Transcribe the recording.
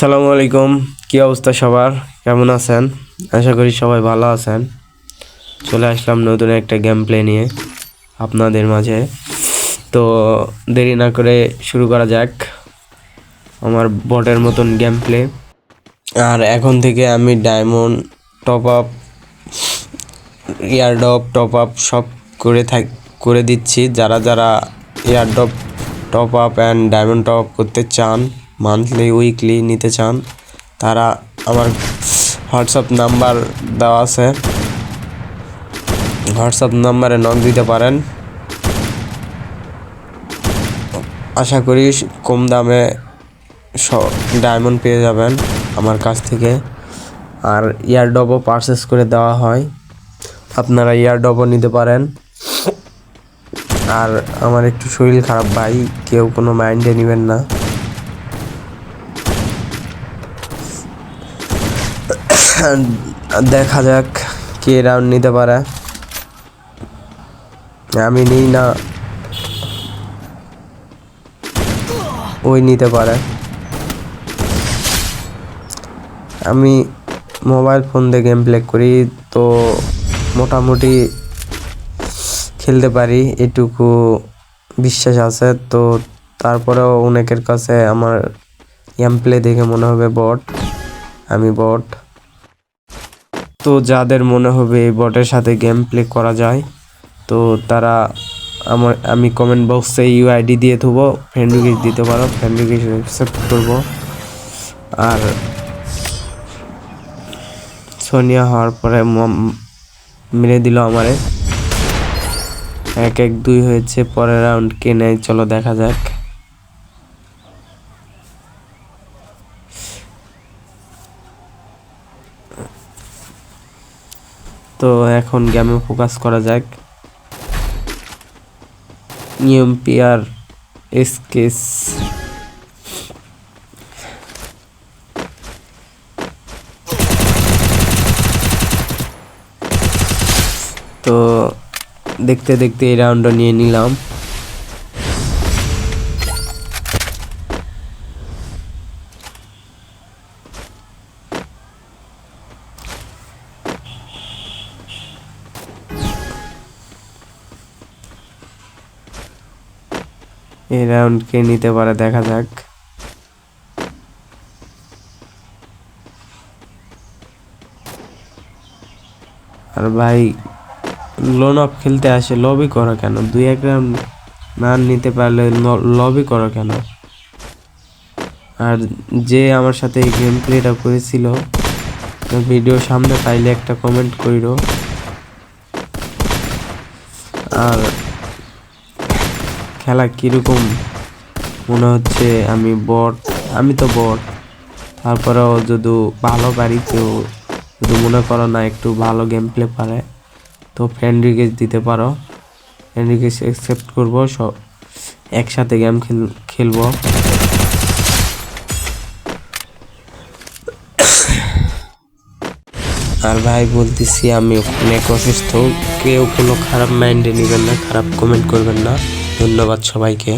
সালামু আলাইকুম। কি অবস্থা সবার? কেমন আছেন? আশা করি সবাই ভালো আছেন। চলে আসলাম নতুন একটা গেম প্লে নিয়ে আপনাদের মাঝে। তো দেরি না করে শুরু করা যাক আমার বটের মতন গেম প্লে আর এখন থেকে আমি ডায়মন্ড টপ আপ ইয়ারডপ টপ আপ সব করে থাক, করে দিচ্ছি। যারা যারা ইয়ারডপ top up and diamond top up করতে চান মান্থলি উইকলি নিতে চান, তারা আমার হোয়াটসঅ্যাপ নাম্বার দেওয়া আছে। হোয়াটসঅ্যাপ নাম্বারে নক দিতে পারেন। আশা করি কম দামে স ডায়মন্ড পেয়ে যাবেন আমার কাছ থেকে। আর ইয়ারডপও পারচেস করে দেওয়া হয়। আপনারা ইয়ারডপও নিতে পারেন। আর আমার একটু শরীর খারাপ ভাই, কেউ কোনো মাইন্ডে নেবেন না। দেখা যাক কে রাউন্ড নিতে পারে। আমি নিই না। ওই নিতে পারে। আমি মোবাইল ফোন দিয়ে গেম প্লে করি, তো মোটামুটি খেলতে পারি, এটুকু বিশ্বাস আছে। তো তারপরেও অনেকের কাছে আমার গেম প্লে দেখে মনে হবে বট আমি বট তো যাদের মনে হবে এই বটের সাথে গেম প্লে করা যায়, তো তারা আমার, আমি কমেন্ট বক্সে ইউআইডি দিয়ে দেবো ফ্রেন্ড রিকোয়েস্ট দিতে পারো ফ্রেন্ড রিকোয়েস্ট অ্যাকসেপ্ট করব। আর সোনিয়া হওয়ার পরে মেরে দিল আমারে। এক এক দুই হয়েছে, পরের রাউন্ড কে নেয়, চলো দেখা যাক। তো এখন গেমে ফোকাস করা যাক। নিয়ম পিয়ার এসকেস তো দেখতে দেখতে এই রাউন্ডটা নিয়ে নিলাম। এই রাউন্ড কে নিতে পারে, দেখা যাক। আর ভাই লোন অফ খেলতে আসে লবি করো কেন? দুই এক রাউন্ড না নিতে পারলে লবি করো কেন? আর যে আমার সাথে এই গেম প্লেটা করেছিল ভিডিও সামনে পাইলে একটা কমেন্ট কইরো। আর খেলা কীরকম? মনে হচ্ছে আমি বট আমি তো বট তারপরেও যদি ভালো পারি কেউ যদি মনে করো না একটু ভালো গেম প্লে পারে, তো ফ্রেন্ড রিকোয়েস্ট দিতে পারো। ফ্রেন্ড রিকোয়েস্ট অ্যাকসেপ্ট করব, সব একসাথে গেম খেল, খেলব। আর ভাই বলতেছি আমি অনেক অসুস্থ, কেউ কোনো খারাপ মাইন্ডে নেবেন না, খারাপ কমেন্ট করবেন না। ধন্যবাদ সবাইকে।